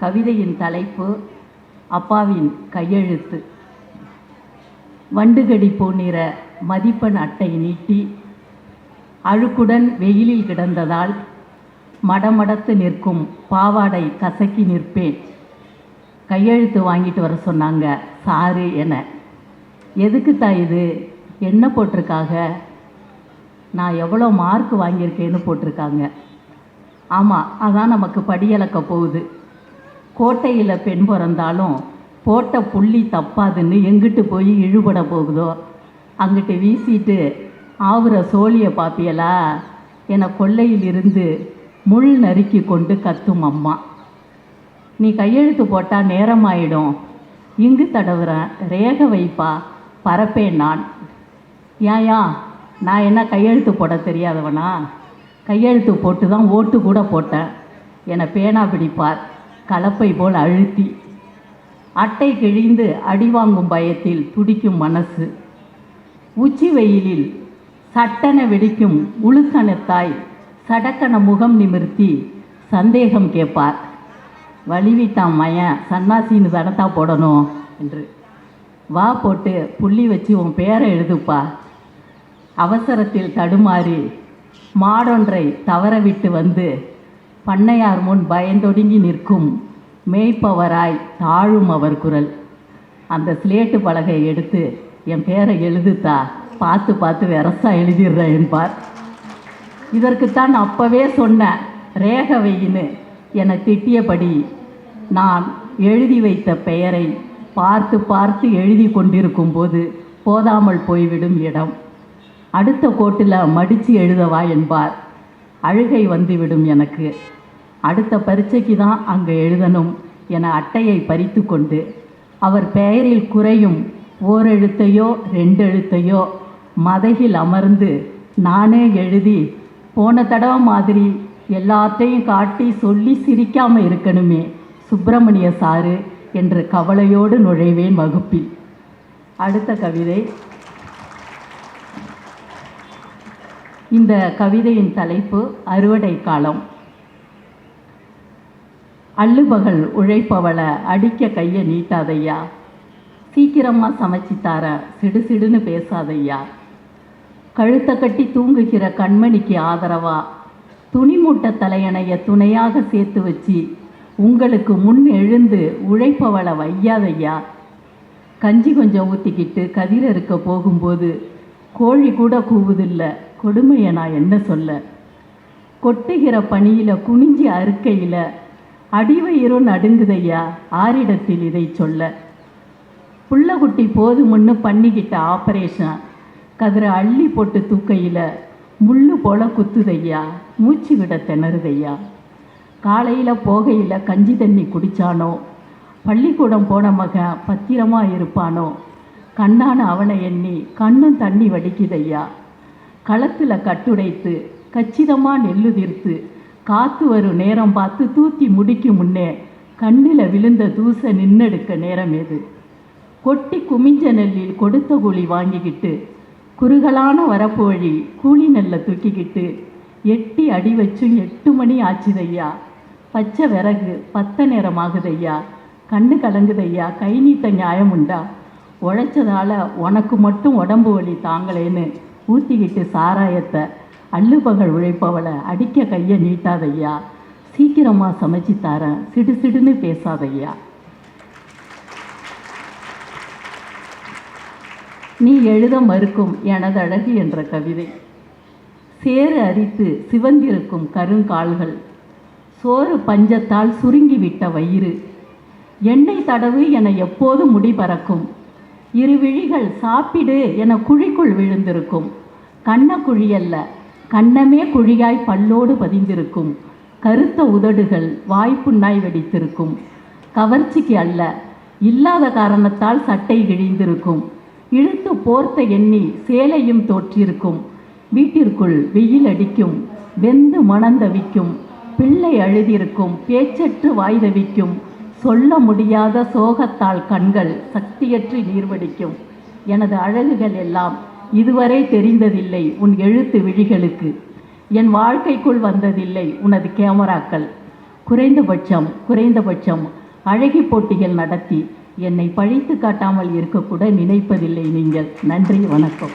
கவிதையின் தலைப்பு அப்பாவின் கையெழுத்து. வண்டுகடி போனிற மதிப்பெண் அட்டை நீட்டி அழுக்குடன் வெயிலில் கிடந்ததால் மடமடத்து நிற்கும் பாவாடை கசக்கி நிற்பேன். கையெழுத்து வாங்கிட்டு வர சொன்னாங்க சாரு என. எதுக்கு தான் இது? என்ன போட்டிருக்காங்க நான் எவ்வளோ மார்க் வாங்கியிருக்கேன்னு போட்டிருக்காங்க. ஆமாம் அதான் நமக்கு படியளக்க போகுது. கோட்டையில் பெண் பிறந்தாலும் போட்ட புள்ளி தப்பாதுன்னு எங்கிட்டு போய் இழுபட போகுதோ? அங்கிட்டு வீசிட்டு ஆவுற சோழியை பார்ப்பியலா என கொள்ளையிலிருந்து முள் நறுக்கி கொண்டு கத்தும் அம்மா. நீ கையெழுத்து போட்டால் நேரமாயிடும். இங்கு தடவுறேன் ரேக வைப்பா பரப்பேன் நான். ஏயா நான் என்ன கையெழுத்து போட தெரியாதவனா? கையெழுத்து போட்டு தான் ஓட்டு கூட போட்டேன். என பேனா பிடிப்பார். கலப்பை போல் அழுத்தி அட்டை கிழிந்து அடி வாங்கும் பயத்தில் துடிக்கும் மனசு. உச்சி வெயிலில் சட்டென வெடிக்கும் உழுக்கணத்தாய் சடக்கன முகம் நிமிர்த்தி சந்தேகம் கேட்பார். வழிவிட்டான் மயன் சன்னாசின்னு தடத்தா போடணும் என்று. வா போட்டு புள்ளி வச்சு உன் பேரை எழுதுப்பா. அவசரத்தில் தடுமாறி மாடொன்றை தவறவிட்டு வந்து பண்ணையார் முன் பயந்தொடுங்கி நிற்கும் மேய்ப்பவராய் தாழும் அவர் குரல். அந்த ஸ்லேட்டு பலகை எடுத்து என் பேரை எழுதுத்தா? பார்த்து பார்த்து வெரசா எழுதிடுறேன் என்பார். இதற்குத்தான் அப்பவே சொன்னேன் ரேக என்னை என திட்டியபடி நான் எழுதி வைத்த பெயரை பார்த்து பார்த்து எழுதி கொண்டிருக்கும் போது போதாமல் போய்விடும் இடம். அடுத்த கோட்டில் மடித்து எழுதவா என்பார். அழுகை வந்துவிடும் எனக்கு. அடுத்த பரீட்சைக்கு தான் அங்கே எழுதணும் என அட்டையை பறித்து கொண்டு அவர் பெயரில் குறையும் ஓரெழுத்தையோ ரெண்டெழுத்தையோ மதகில் அமர்ந்து நானே எழுதி போன தடவை மாதிரி எல்லாத்தையும் காட்டி சொல்லி சிரிக்காமல் இருக்கணுமே சுப்பிரமணிய சாரு என்று கவலையோடு நுழைவேன் வகுப்பில். அடுத்த கவிதை. இந்த கவிதையின் தலைப்பு அறுவடை காலம் அள்ளுபகல் உழைப்பவளை அடிக்க கையை நீட்டாதையா சீக்கிரமாக சமைச்சி தர சிடு சிடுன்னு பேசாதையா கழுத்தை கட்டி தூங்குகிற கண்மணிக்கு ஆதரவா. துணி மூட்டை தலையணைய துணையாக சேர்த்து வச்சு உங்களுக்கு முன் எழுந்து உழைப்பவளை வையாதையா கஞ்சி கொஞ்சம் ஊற்றிக்கிட்டு கதிர இருக்க போகும்போது கோழி கூட கூவுதில்ல கொடுமையை நான் என்ன சொல்ல? கொட்டுகிற பனியில் குனிஞ்சி அறுக்கையில் அடிவயிறு நடுங்குதையா? ஆரிடத்தில் இதை சொல்ல. புள்ளகுட்டி போதுமுன்னு பண்ணிக்கிட்ட ஆப்ரேஷன். கதிரை அள்ளி போட்டு தூக்கையில் முள்ளு போல குத்துதையா? மூச்சு விட திணறுதையா? காலையில் போகையில் கஞ்சி தண்ணி குடித்தானோ பள்ளிக்கூடம் போன மகன் பத்திரமா இருப்பானோ? கண்ணான அவனை எண்ணி கண்ணும் தண்ணி வடிக்குதையா? களத்தில் கட்டுடைத்து கச்சிதமாக நெல்லுதிர்த்து காத்து வரும் நேரம் பார்த்து தூக்கி முடிக்கும் முன்னே கண்ணில் விழுந்த தூச நின்னெடுக்க நேரம் எது கொட்டி குமிஞ்ச நெல்லில் கொடுத்த கூலி வாங்கிக்கிட்டு குறுகலான வரப்பு வழி கூலி நெல்லை தூக்கிக்கிட்டு எட்டி அடி வச்சும் எட்டு மணி ஆச்சுதையா? பச்சை விறகு பத்த நேரம் ஆகுதையா கண்ணு கலங்குதையா? கை நீட்ட நியாயம் உண்டா? உழைச்சதால உனக்கு மட்டும் உடம்பு வலி தாங்களேன்னு ஊற்றிக்கிட்டு சாராயத்தை அள்ளுபகல் உழைப்பவளை அடிக்க கையை நீட்டாதையா? சீக்கிரமாக சமைச்சு தரேன் சிடு சிடுன்னு பேசாதையா? நீ எழுத மறுக்கும் எனது அழகு என்ற கவிதை. சேறு அரித்து சிவந்திருக்கும் கருங்கால்கள். சோறு பஞ்சத்தால் சுருங்கிவிட்ட வயிறு. எண்ணெய் தடவு என எப்போது முடி பறக்கும்? இரு விழிகள் சாப்பிடு என குழிக்குள் விழுந்திருக்கும். கண்ண குழியல்ல கண்ணமே குழியாய் பல்லோடு பதிந்திருக்கும். கருத்த உதடுகள் வாய்ப்புண்ணாய் வெடித்திருக்கும். கவர்ச்சிக்கு அல்ல இல்லாத காரணத்தால் சட்டை கிழிந்திருக்கும். இழுத்து போர்த்த எண்ணி சேலையும் தோற்றிருக்கும். வீட்டிற்குள் வெயில் அடிக்கும் வெந்து மணந்தவிக்கும் பிள்ளை அழுதிருக்கும் பேச்சற்று வாய்தவிக்கும் சொல்ல முடியாத சோகத்தால் கண்கள் சக்தியற்று நீர்வடிக்கும். எனது அழகுகள் எல்லாம் இதுவரை தெரிந்ததில்லை உன் எழுத்து விழிகளுக்கு. என் வாழ்க்கைக்குள் வந்ததில்லை உனது கேமராக்கள். குறைந்தபட்சம் குறைந்தபட்சம் அழகி போட்டிகள் நடத்தி என்னை பழித்து காட்டாமல் இருக்கக்கூட நினைப்பதில்லை நீங்கள். நன்றி வணக்கம்.